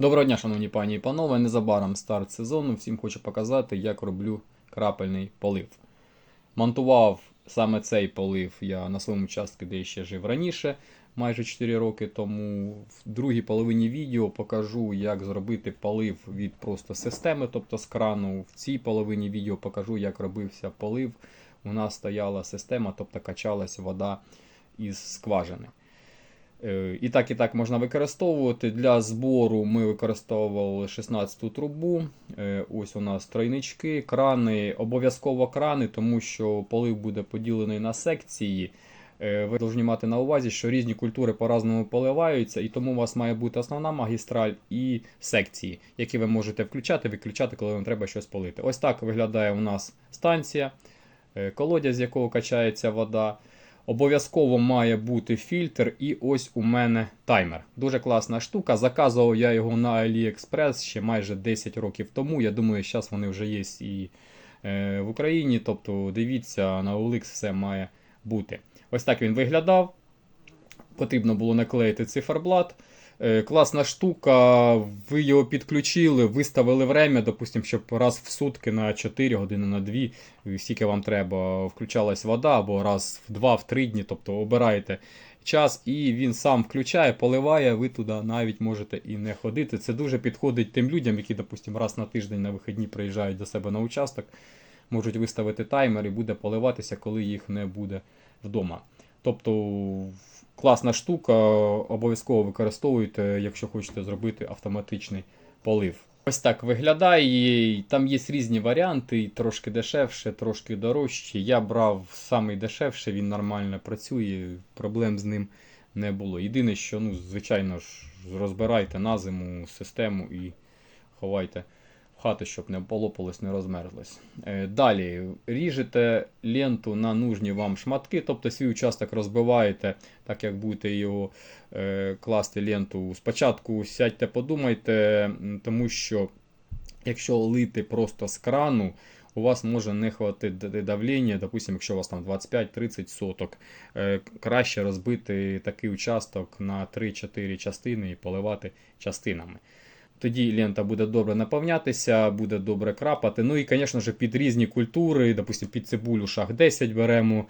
Доброго дня, шановні пані і панове. Незабаром старт сезону. Всім хочу показати, як роблю крапельний полив. Монтував саме цей полив я на своєму участку, де я ще жив раніше, майже 4 роки тому. В другій половині відео покажу, як зробити полив від просто системи, тобто з крану. В цій половині відео покажу, як робився полив. У нас стояла система, тобто качалась вода із скважини. Е, І так, і так можна використовувати. Для збору ми використовували 16 трубу. Е, Ось у нас тройнички, крани, обов'язково крани, тому що полив буде поділений на секції. Е, Ви повинні мати на увазі, що різні культури по-разному поливаються, і тому у вас має бути основна магістраль і секції, які ви можете включати, виключати, коли вам треба щось полити. Ось так виглядає у нас станція, колодязь, з якого качається вода. Обов'язково має бути фільтр, і ось у мене таймер. Дуже класна штука. Заказував я його на AliExpress ще майже 10 років тому. Я думаю, зараз вони вже є і е, в Україні. Тобто, дивіться, на OLX все має бути. Ось так він виглядав. Потрібно було наклеїти циферблат. Е, Класна штука, ви його підключили, виставили время, допустим, щоб раз в сутки на 4 години, на 2, скільки вам треба, включалась вода, або раз в 2-3 дні, тобто обираєте час, і він сам включає, поливає, ви туди навіть можете і не ходити. Це дуже підходить тим людям, які, допустим, раз на тиждень на вихідні приїжджають до себе на участок, можуть виставити таймер і буде поливатися, коли їх не буде вдома. Тобто класна штука, обов'язково використовуйте, якщо хочете зробити автоматичний полив. Ось так виглядає. Там є різні варіанти, трошки дешевше, трошки дорожче. Я брав самий дешевший, він нормально працює, проблем з ним не було. Єдине, що, ну, звичайно ж, розбирайте на зиму систему і ховайте в щоб не полопалось, не розмерзлось. Е, Далі ріжете ленту на нужні вам шматки, тобто свій участок розбиваєте, так як будете його е, класти ленту. Спочатку сядьте, подумайте, тому що якщо лити просто з крану, у вас може не хватити давлення, допустим, якщо у вас там 25-30 соток, е, краще розбити такий участок на 3-4 частини і поливати частинами. Тоді лента буде добре наповнятися, буде добре крапати. Ну і, звісно ж, під різні культури, допустим, під цибулю шаг 10 беремо,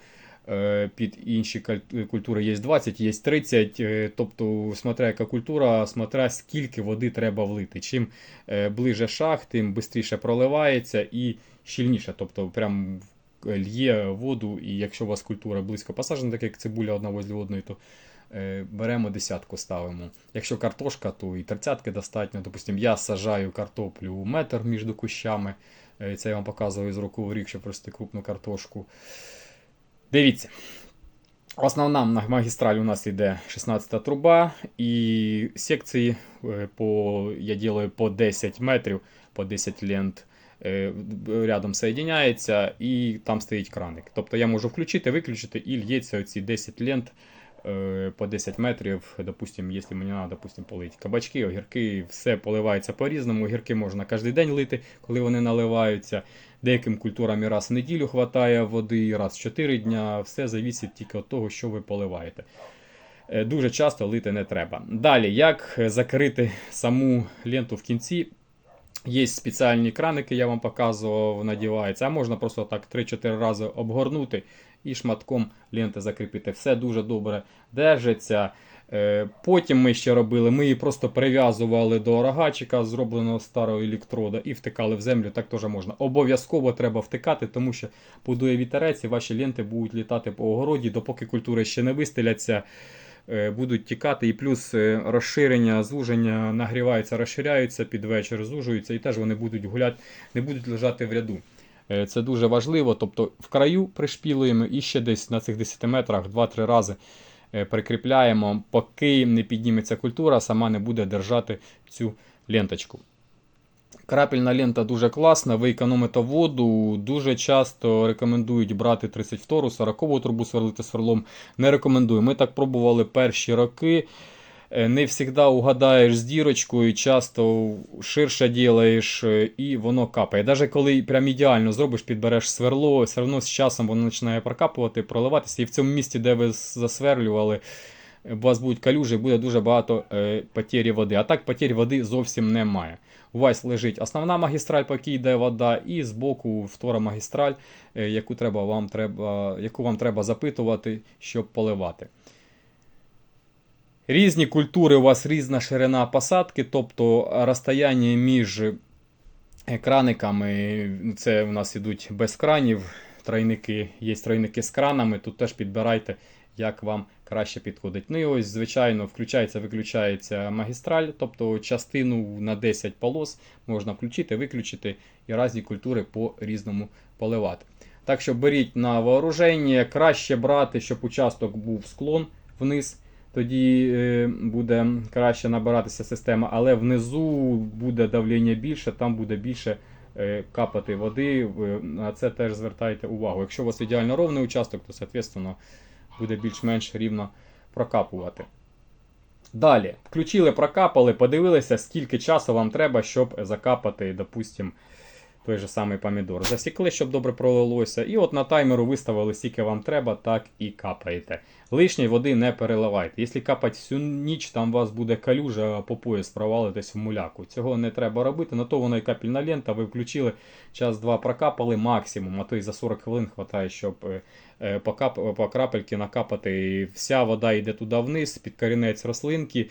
е, під інші культури є 20, є 30. е, Тобто, смотря яка культура, смотря скільки води треба влити. Чим е, ближе шаг, тим швидше проливається і щільніше. Тобто, прям льє воду, і якщо у вас культура близько посаджена, так як цибуля одна возле одної, то беремо десятку ставимо. Якщо картошка, то і тридцятки достатньо. Допустим, я сажаю картоплю у метр між кущами. Е, Це я вам показую з року в рік, щоб рости крупну картошку. Дивіться. Основна магістраль у нас йде 16 труба, і секції е, по, я делаю по 10 метрів, по 10 лент е, рядом соєдиняється, і там стоїть краник. Тобто я можу включити, виключити і лється оці 10 лент е, по 10 метрів, допустим, якщо мені треба, допустим, полити. Кабачки, огірки, все поливається по-різному. Огірки можна кожен день лити, коли вони наливаються. Деяким культурам і раз в неділю хватає води, раз в 4 дня. Все завісить тільки від того, що ви поливаєте. Е, Дуже часто лити не треба. Далі, як е, закрити саму ленту в кінці? Є спеціальні краники, я вам показував, надівається. А можна просто так 3-4 рази обгорнути і шматком ленти закріпити. Все дуже добре держиться. Е, Потім ми ще робили, ми її просто прив'язували до рогачика, зробленого старого електрода, і втикали в землю. Так теж можна. Обов'язково треба втикати, тому що подує вітерець, і ваші ленти будуть літати по огороді, допоки культури ще не вистеляться. е, Будуть тікати, і плюс е, розширення, звуження нагріваються, розширяються під вечір, звужуються, і теж вони будуть гуляти, не будуть лежати в ряду. Е, Це дуже важливо. Тобто в краю пришпілюємо і ще десь на цих 10 метрах 2-3 рази е, прикріпляємо, поки не підніметься культура, сама не буде держати цю ленточку. Крапельна лента дуже класна, ви економите воду. Дуже часто рекомендують брати 32 40 трубу сверлити сверлом. Не рекомендую. Ми так пробували перші роки. Е, Не завжди угадаєш з дірочкою, часто ширше ділаєш е, і воно капає. Навіть коли прям ідеально зробиш, підбереш сверло, все одно з часом воно починає прокапувати, проливатися. І в цьому місці, де ви засверлювали, у вас будуть калюжі, буде дуже багато е, потері води. А так потері води зовсім немає. У вас лежить основна магістраль, по якій йде вода, і збоку втора магістраль, е, яку, треба вам, треба, яку вам треба запитувати, щоб поливати. Різні культури, у вас різна ширина посадки, тобто розстояння між краниками, це у нас ідуть без кранів, тройники, є тройники з кранами, тут теж підбирайте, як вам краще підходить. Ну і ось, звичайно, включається, виключається магістраль, тобто частину на 10 полос можна включити, виключити і різні культури по різному поливати. Так що беріть на вооруження, краще брати, щоб участок був склон вниз. Тоді е, буде краще набиратися система, але внизу буде давлення більше, там буде більше е, капати води. На це теж звертайте увагу. Якщо у вас ідеально ровний участок, то соответственно буде більш-менш рівно прокапувати. Далі, включили, прокапали, подивилися, скільки часу вам треба, щоб закапати, допустим, той же самий помідор. Засікли, щоб добре пролилося. І от на таймеру виставили, скільки вам треба, так і капаєте. Лишньої води не переливайте. Якщо капати всю ніч, там у вас буде калюжа по пояс, провалитесь в муляку. Цього не треба робити. На то воно і капельна лента. Ви включили час-два прокапали максимум, а то і за 40 хвилин вистачає, щоб е, е, по, крапельки накапати. Вся вода йде туди вниз, під корінець рослинки.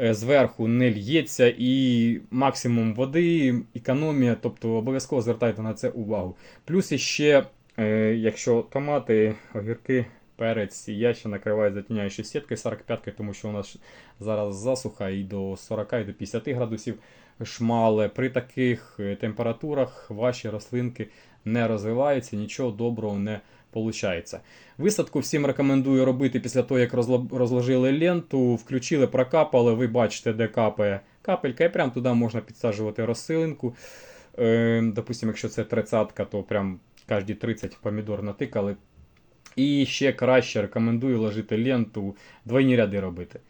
Е, Зверху не л'ється і максимум води, економія, тобто обов'язково звертайте на це увагу. Плюс іще, е, якщо томати, огірки, перець, я ще накриваю затіняючою сіткою 45 тому що у нас зараз засуха і до 40 і до 50 градусів шмале. При таких е, температурах ваші рослинки не розвиваються, нічого доброго не виходить. Висадку всім рекомендую робити після того, як розложили ленту, включили, прокапали, ви бачите, де капає капелька, і прямо туди можна підсаджувати розсилинку. Е, Допустимо, якщо це 30 то прям кожні 30 помідор натикали. І ще краще рекомендую ложити ленту, двойні ряди робити.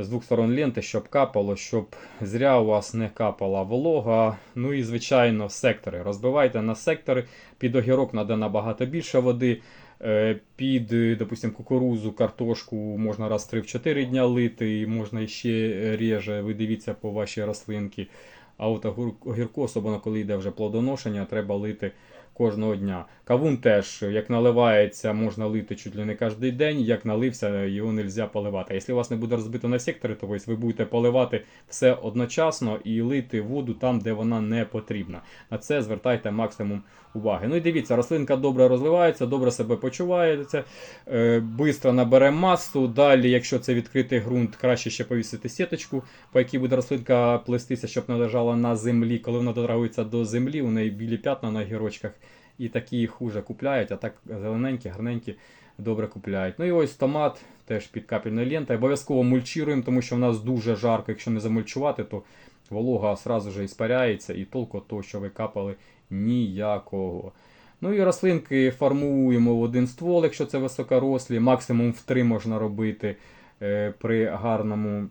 З двох сторон ленти, щоб капало, щоб зря у вас не капала волога. Ну і, звичайно, сектори. Розбивайте на сектори. Під огірок треба набагато більше води. Е, Під, е, допустим, кукурузу, картошку можна раз 3-4 дня лити, і можна ще реже. Ви дивіться по вашій рослинці. А от огірку, особливо коли йде вже плодоношення, треба лити кожного дня. Кавун теж, як наливається, можна лити чуть ли не кожен день. Як налився, його не можна поливати. А якщо у вас не буде розбито на сектори, то ви будете поливати все одночасно і лити воду там, де вона не потрібна. На це звертайте максимум уваги. Ну і дивіться, рослинка добре розвивається, добре себе почувається, е, бистро набере масу. Далі, якщо це відкритий ґрунт, краще ще повісити сіточку, по якій буде рослинка плестися, щоб не лежала на землі. Коли вона дотрагується до землі, у неї білі п'ятна на гірочках. І такі хуже купляють, а так зелененькі, гарненькі, добре купляють. Ну і ось томат теж під капельною лентою. Обов'язково мульчуємо, тому що в нас дуже жарко. Якщо не замульчувати, то волога одразу ж іспаряється, і толку того, що ви капали, ніякого. Ну і рослинки формуємо в один ствол, якщо це високорослі, максимум в три можна робити е, при гарному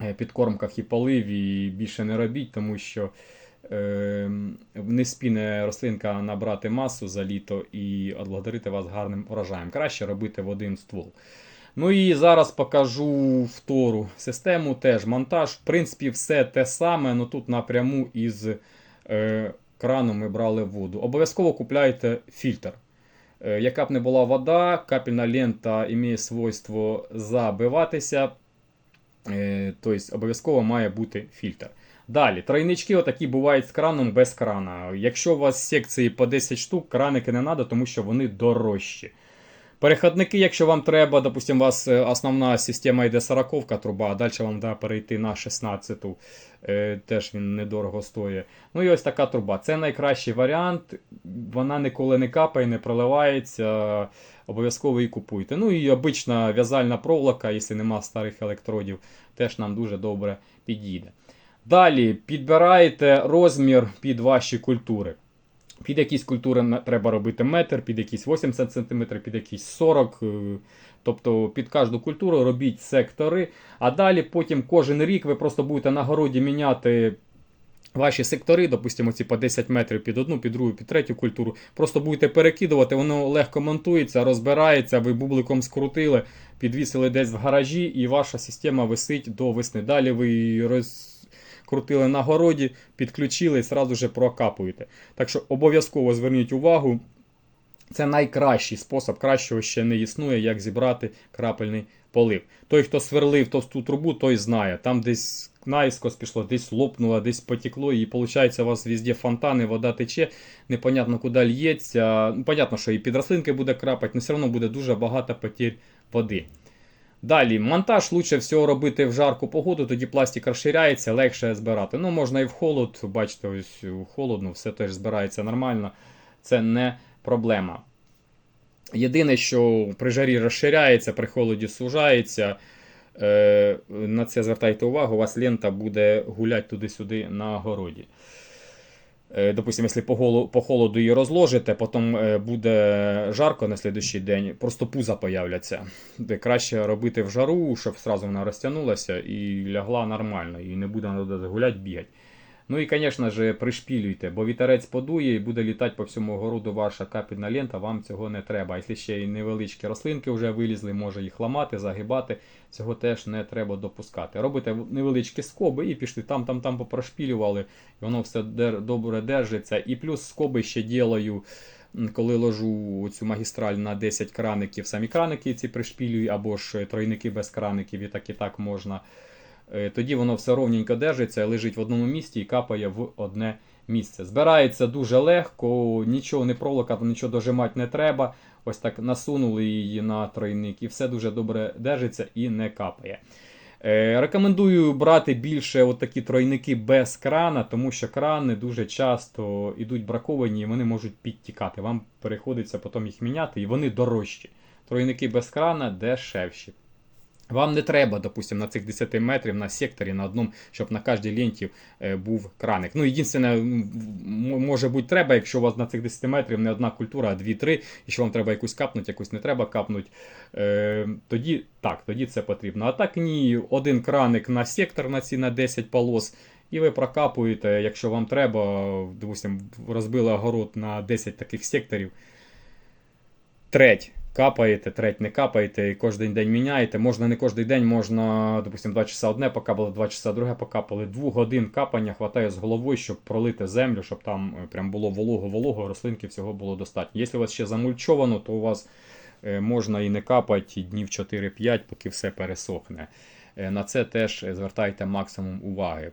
е, підкормках і поливі. І більше не робіть, тому що е, не спіне рослинка набрати масу за літо і отблагодарити вас гарним урожаєм. Краще робити в один ствол. Ну і зараз покажу втору систему, теж монтаж. В принципі, все те саме, але тут напряму із крану ми брали воду. Обов'язково купляйте фільтр. Е, яка б не була вода, капельна лента має свойство забиватися. Тобто обов'язково має бути фільтр. Далі, тройнички отакі бувають з краном без крана. Якщо у вас секції по 10 штук, краники не треба, тому що вони дорожчі. Переходники, якщо вам треба, допустим, у вас е, основна система йде 40 труба, а далі вам треба перейти на 16, е, теж він недорого стоїть. Ну і ось така труба. Це найкращий варіант. Вона ніколи не капає, не проливається. Обов'язково її купуйте. Ну і обична в'язальна проволока, якщо нема старих електродів, теж нам дуже добре підійде. Далі підбираєте розмір під ваші культури. Під якісь культури треба робити метр, під якісь 80 см, під якісь 40 е, Тобто під кожну культуру робіть сектори. А далі потім кожен рік ви просто будете на городі міняти ваші сектори, допустимо, ці по 10 метрів під одну, під другу, під третю культуру. Просто будете перекидувати, воно легко монтується, розбирається, ви бубликом скрутили, підвісили десь в гаражі, і ваша система висить до весни. Далі ви її розкрутили на городі, підключили і одразу же прокапуєте. Так що обов'язково зверніть увагу. Це найкращий спосіб, кращого ще не існує, як зібрати крапельний полив. Той, хто сверлив товсту трубу, той знає. Там десь наїскос пішло, десь лопнуло, десь потекло, і виходить, у вас везде фонтани, вода тече, непонятно куди лється. Понятно, що і під рослинки буде крапати, але все одно буде дуже багато потерь води. Далі, монтаж лучше всього робити в жарку погоду, тоді пластик розширяється, легше збирати. Ну, можна і в холод, бачите, ось холодно, все теж збирається нормально. Це не проблема. Єдине, що при жарі розширяється, при холоді сужається. Е, на це звертайте увагу, у вас лента буде гуляти туди-сюди на городі. Е, Допустимо, якщо по, голу, по холоду її розложите, потім е, буде жарко на слідущий день, просто пуза появляться. Де краще робити в жару, щоб сразу вона розтягнулася і лягла нормально, і не буде гуляти, бігати. Ну і, звісно ж, пришпілюйте, бо вітерець подує і буде літати по всьому городу ваша капельна лента, вам цього не треба. Якщо ще й невеличкі рослинки вже вилізли, може їх ламати, загибати, цього теж не треба допускати. Робите невеличкі скоби і пішли там, там, там попрошпілювали, і воно все добре держиться. І плюс скоби ще ділаю. Коли ложу цю магістраль на 10 краників, самі краники ці пришпілюю, або ж тройники без краників, і так і так можна. Е, Тоді воно все ровненько держиться, лежить в одному місці і капає в одне місце. Збирається дуже легко, нічого не проволока, нічого дожимати не треба. Ось так насунули її на тройник і все дуже добре держиться і не капає. Е, Рекомендую брати більше от такі тройники без крана, тому що крани дуже часто йдуть браковані і вони можуть підтікати. Вам приходиться потім їх міняти, і вони дорожчі. Тройники без крана дешевші. Вам не треба, допустим, на цих 10 метрів на секторі на одному, щоб на кожній ленті е, був краник. Ну, єдине, може бути треба, якщо у вас на цих 10 метрів не одна культура, а 2-3, і що вам треба якусь капнути, якусь не треба капнути, е, тоді так, тоді це потрібно. А так ні, один краник на сектор на ці на 10 полос. І ви прокапуєте, якщо вам треба, допустим, розбили огород на 10 таких секторів, треть капаєте, треть не капаєте, і кожен день міняєте. Можна не кожен день, можна, допустимо, 2 часа одне покапали, 2 часа друге покапали. Двох годин капання хватає з головою, щоб пролити землю, щоб там е, прям було волого-волого, рослинки всього було достатньо. Якщо у вас ще замульчовано, то у вас е, можна і не капати днів 4-5, поки все пересохне. Е, На це теж звертайте максимум уваги.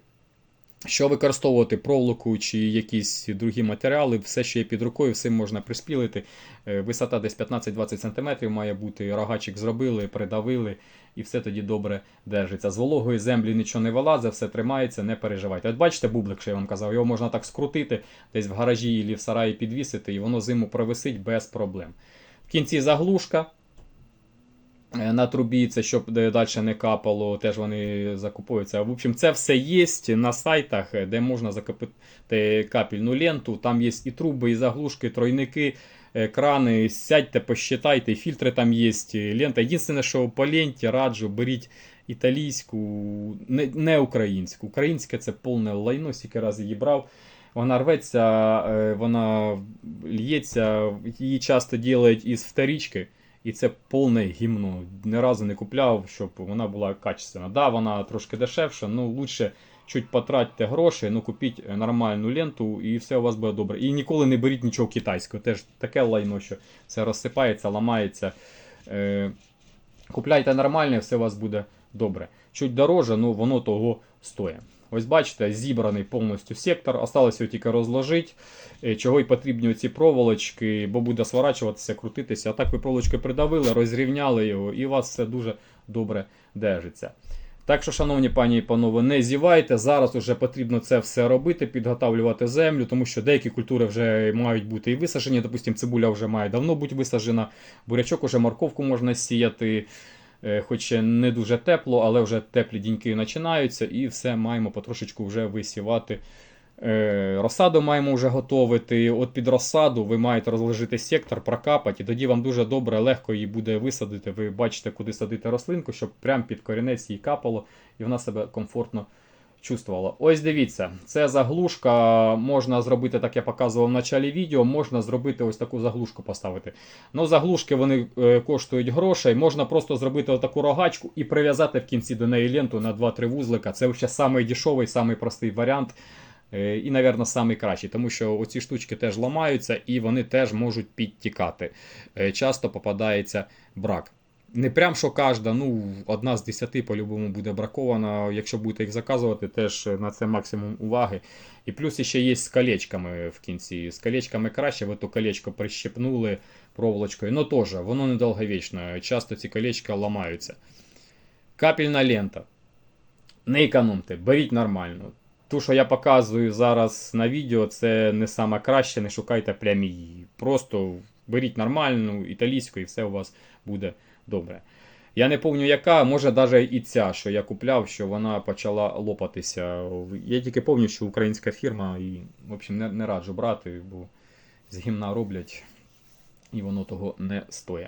Що використовувати проволоку чи якісь другі матеріали, все, що є під рукою, всім можна приспілити. Е, Висота десь 15-20 см має бути, рогачик зробили, придавили, і все тоді добре держиться. З вологої землі нічого не вилазить, все тримається, не переживайте. От бачите бублик, що я вам казав, його можна так скрутити, десь в гаражі або в сараї підвісити, і воно зиму провисить без проблем. В кінці заглушка. Е, На трубі, це щоб далі не капало, теж вони закуповуються. В общем, це все є на сайтах, е, де можна закупити капельну ленту. Там є і труби, і заглушки, тройники, е, крани. Сядьте, посчитайте, фільтри там є. Лента. Єдине, що по ленті раджу, беріть італійську, не, українську. Українське це повне лайно, скільки разів її брав. Вона рветься, вона лється, її часто ділять із вторічки. І це повне гімно. Ні разу не купляв, щоб вона була качественна. Да, вона трошки дешевша, ну лучше чуть потратьте гроші, ну купіть нормальну ленту і все у вас буде добре. І ніколи не беріть нічого китайського. Теж таке лайно, що все розсипається, ламається. Е, купляйте нормальне, все у вас буде добре. Чуть дороже, ну воно того стоїть. Ось бачите, зібраний повністю сектор. Осталося його тільки розложити. Е, Чого й потрібні ці проволочки, бо буде сворачуватися, крутитися. А так ви проволочки придавили, розрівняли його, і у вас все дуже добре держиться. Так що, шановні пані і панове, не зівайте. Зараз вже потрібно це все робити, підготавлювати землю, тому що деякі культури вже мають бути і висаджені. Допустимо, цибуля вже має давно бути висаджена, бурячок уже морковку можна сіяти. Е, Хоч не дуже тепло, але вже теплі діньки починаються, і все маємо потрошечку вже висівати. Е, Розсаду маємо вже готовити. От під розсаду ви маєте розложити сектор, прокапати, і тоді вам дуже добре, легко її буде висадити. Ви бачите, куди садити рослинку, щоб прямо під корінець її капало, і вона себе комфортно чувствувало. Ось дивіться, це заглушка. Можна зробити, так я показував в началі відео, можна зробити ось таку заглушку поставити. Ну, заглушки вони е, коштують грошей. Можна просто зробити отаку рогачку і прив'язати в кінці до неї ленту на 2-3 вузлика. Це ще самий дешевий, самий простий варіант. Е, І, напевно, самий кращий, тому що оці штучки теж ламаються і вони теж можуть підтікати. Е, Часто попадається брак. Не прям що кожна, ну одна з десяти по-любому буде бракована. Якщо будете їх заказувати, теж на це максимум уваги. І плюс ще є з колечками в кінці. З колечками краще, ви то колечко прищепнули проволочкою. Ну теж, воно недовговічне. Часто ці колечка ламаються. Капельна лента. Не економте, беріть нормально. Ту, що я показую зараз на відео, це не саме краще, не шукайте прям її. Просто беріть нормальну, італійську, і все у вас буде добре. Я не пам'ятаю, яка, може навіть і ця, що я купляв, що вона почала лопатися. Я тільки пам'ятаю, що українська фірма, і в общем, не, не раджу брати, бо з гімна роблять, і воно того не стоїть.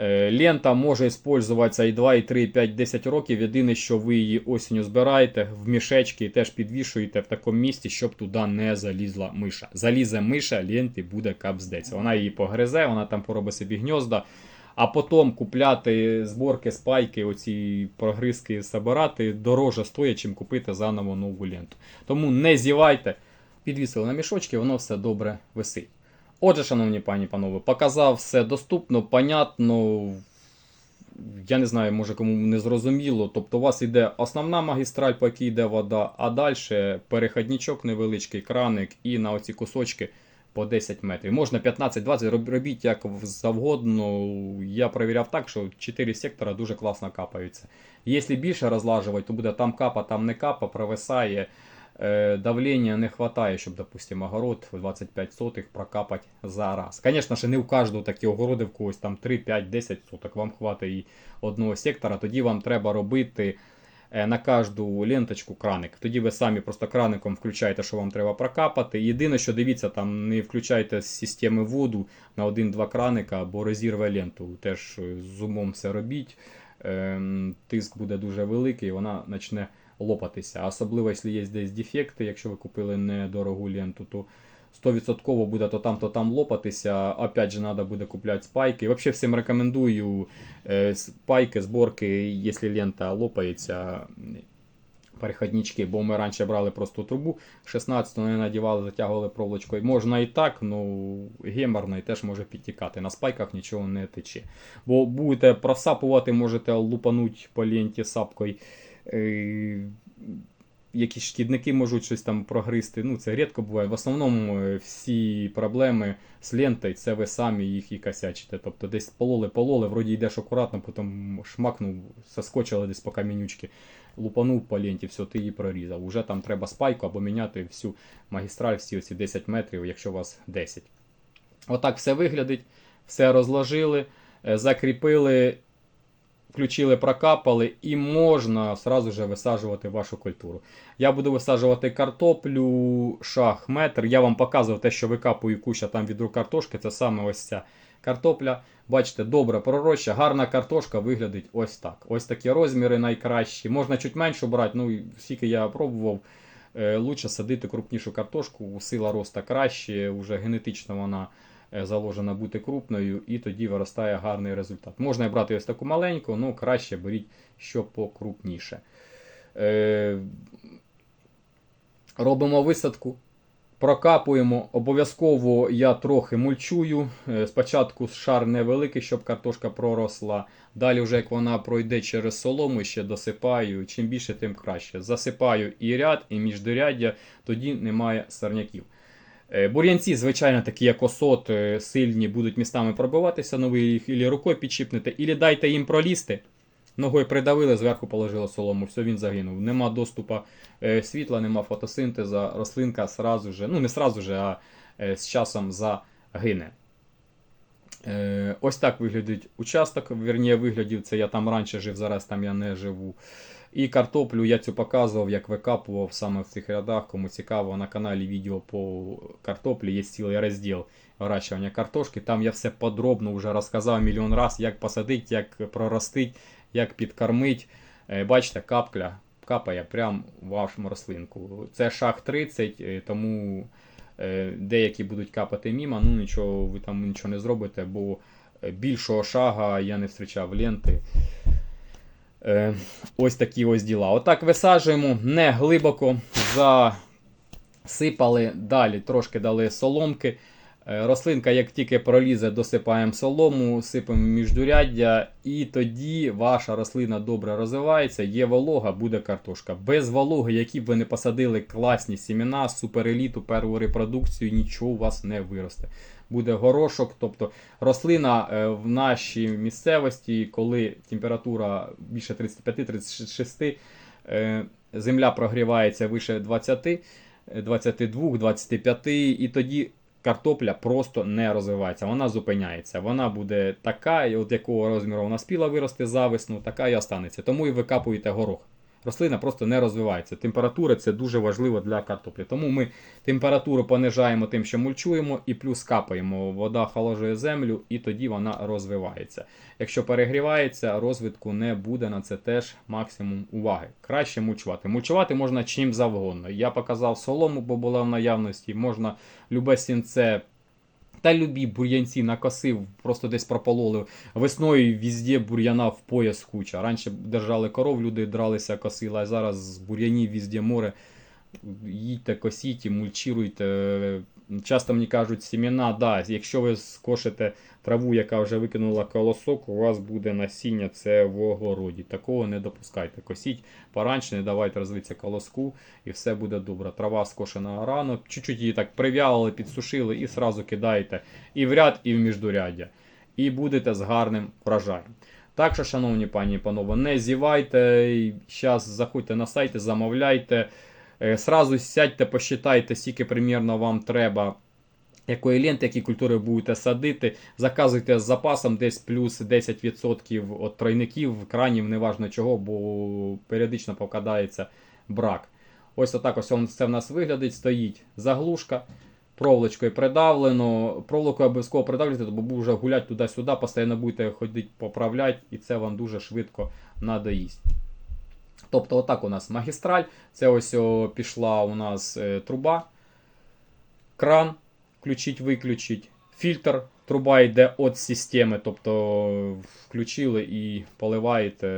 Е, Лента може використовуватися і 2, і 3, і 5, 10 років. Єдине, що ви її осінню збираєте в мішечки і теж підвішуєте в такому місці, щоб туди не залізла миша. Залізе миша, ленти буде капздець. Вона її погризе, вона там поробить собі гнізда. А потім купляти зборки, спайки, оці прогризки збирати дороже стоїть, чим купити заново нову ленту. Тому не зівайте, підвісили на мішочки, воно все добре висить. Отже, шановні пані панове, показав все доступно, понятно. Я не знаю, може кому не зрозуміло. Тобто у вас йде основна магістраль, по якій йде вода, а далі переходничок невеличкий, краник і на оці кусочки по 10 метрів. Можна 15-20, робіть як завгодно. Я перевіряв так, що 4 сектора дуже класно капаються. Якщо більше розлажувати, то буде там капа, там не капа, провисає. Е, давлення не вистачає, щоб, допустимо, огород в 25 сотих прокапати за раз. Звісно ж, не у кожного такі огороди в когось там 3, 5, 10 соток. Вам хватить і одного сектора. Тоді вам треба робити на кожну ленточку краник. Тоді ви самі просто краником включаєте, що вам треба прокапати. Єдине, що дивіться, там не включайте з системи воду на один-два краника, бо розірве ленту. Теж е, з умом все робіть. Ем, Тиск буде дуже великий, вона почне лопатися. Особливо, якщо є десь дефекти, якщо ви купили недорогу ленту, то 100% буде то там, то там лопатися. Опять же, треба буде купляти спайки. Взагалі всім рекомендую е, спайки, зборки, якщо лента лопається. Переходнички, бо ми раніше брали просто трубу 16 не надівали, затягували проволочкою. Можна і так, ну геморно і теж може підтікати. На спайках нічого не тече. Бо будете просапувати, можете лупануть по ленті сапкою. Якісь шкідники можуть щось там прогризти. Ну, це рідко буває. В основному е, всі проблеми з лентою це ви самі їх і косячите. Тобто десь пололи, пололи, вроді йдеш акуратно, потім шмакнув, соскочили десь по камінючки, лупанув по ленті, все, ти її прорізав. Уже там треба спайку або міняти всю магістраль, всі оці 10 метрів, якщо у вас 10. Отак все виглядить, все розложили, е, закріпили включили, прокапали, і можна сразу же висаджувати вашу культуру. Я буду висаджувати картоплю, шах, метр. Я вам показував те, що викапую куща там відру картошки. Це саме ось ця картопля. Бачите, добра пророща, гарна картошка виглядить ось так. Ось такі розміри найкращі. Можна чуть меншу брати, ну скільки я пробував. е, Лучше садити крупнішу картошку, сила роста краще, вже генетично вона заложена бути крупною, і тоді виростає гарний результат. Можна брати ось таку маленьку, але краще беріть що покрупніше. Е, Робимо висадку, прокапуємо. Обов'язково я трохи мульчую. Е, Спочатку шар невеликий, щоб картошка проросла. Далі, вже як вона пройде через солому, ще досипаю. Чим більше, тим краще. Засипаю і ряд, і міждоряддя, тоді немає сорняків. Е, Бур'янці, звичайно, такі як осот, е, сильні, будуть містами пробиватися, ну ви їх ілі рукою підчіпнете, ілі дайте їм пролізти. Ногою придавили, зверху положили солому, все, він загинув. Нема доступу е, світла, нема фотосинтеза, рослинка сразу же, ну не сразу же, а з часом загине. Е, ось так виглядить участок. Вірніше виглядів, це я там раніше жив, зараз там я не живу. І картоплю я цю показував, як викапував саме в цих рядах. Кому цікаво, на каналі відео по картоплі є цілий розділ вирощування картошки. Там я все подробно вже розказав мільйон разів, як посадити, як проростить, як підкормить. Е, Бачите, капля капає прямо в вашу рослинку. Це шаг 30, е, тому деякі будуть капати мімо, ну нічого, ви там нічого не зробите, бо е, більшого шага я не зустрічав ленти. Е, ось такі ось діла. Отак висаджуємо не глибоко, засипали далі, трошки дали соломки. Е, Рослинка, як тільки пролізе, досипаємо солому, сипемо міждуряддя, і тоді ваша рослина добре розвивається, є волога, буде картошка. Без вологи, які б ви не посадили класні сімена, супереліту, перву репродукцію, нічого у вас не виросте. Буде горошок, тобто рослина е, в нашій місцевості, коли температура більше 35-36, е, земля прогрівається вище 20, е, 22, 25, і тоді картопля просто не розвивається, вона зупиняється. Вона буде така, от якого розміру вона спіла вирости за весну, така і останеться. Тому і викапуєте горох. Рослина просто не розвивається. Температура це дуже важливо для картоплі. Тому ми температуру понижаємо тим, що мульчуємо, і плюс капаємо. Вода холоджує землю, і тоді вона розвивається. Якщо перегрівається, розвитку не буде на це теж максимум уваги. Краще мульчувати. Мульчувати можна чим завгодно. Я показав солому, бо була в наявності. Можна любе сінце. Та любі бур'янці накосив, просто десь пропололи. Весною візде бур'яна в пояс куча. Раніше держали коров, люди дралися, косили, а зараз бур'янів візде море. Їдьте, косіть, мульчируйте. Часто мені кажуть, сімена, да, якщо ви скошите траву, яка вже викинула колосок, у вас буде насіння, це в огороді. Такого не допускайте. Косіть пораньше, не давайте розвитися колоску, і все буде добре. Трава скошена рано, чуть-чуть її так прив'яли, підсушили і сразу кидаєте і в ряд, і в міждуряддя. І будете з гарним врожаєм. Так що, шановні пані і панове, не зівайте. Зараз заходьте на сайти, замовляйте. Е, Сразу сядьте, посчитайте, скільки примірно вам треба. Якої ленти, які культури будете садити, заказуйте з запасом десь плюс 10% від тройників, кранів, неважно чого, бо періодично попадається брак. Ось отак ось це в нас виглядить, стоїть заглушка, проволочкою придавлено. Проволокою обов'язково придавлюйте, бо вже гулять туди-сюди, постійно будете ходити поправляти, і це вам дуже швидко надоїсть. Тобто, отак у нас магістраль. Це ось о, пішла у нас е, труба, кран, включить, виключить, фільтр. Труба йде від системи, тобто включили і поливаєте.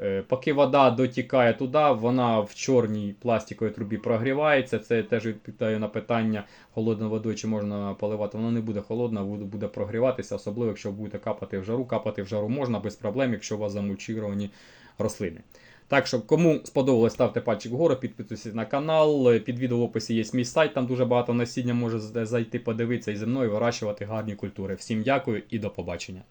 Е, Поки вода дотікає туди, вона в чорній пластиковій трубі прогрівається. Це теж відповідає на питання холодною водою, чи можна поливати. Вона не буде холодна, буде, прогріватися, особливо якщо будете капати в жару. Капати в жару можна без проблем, якщо у вас замульчовані рослини. Так що, кому сподобалось, ставте пальчик вгору, підписуйтесь на канал. Під відео в описі є мій сайт, там дуже багато насіння може зайти подивитися і зі мною вирощувати гарні культури. Всім дякую і до побачення.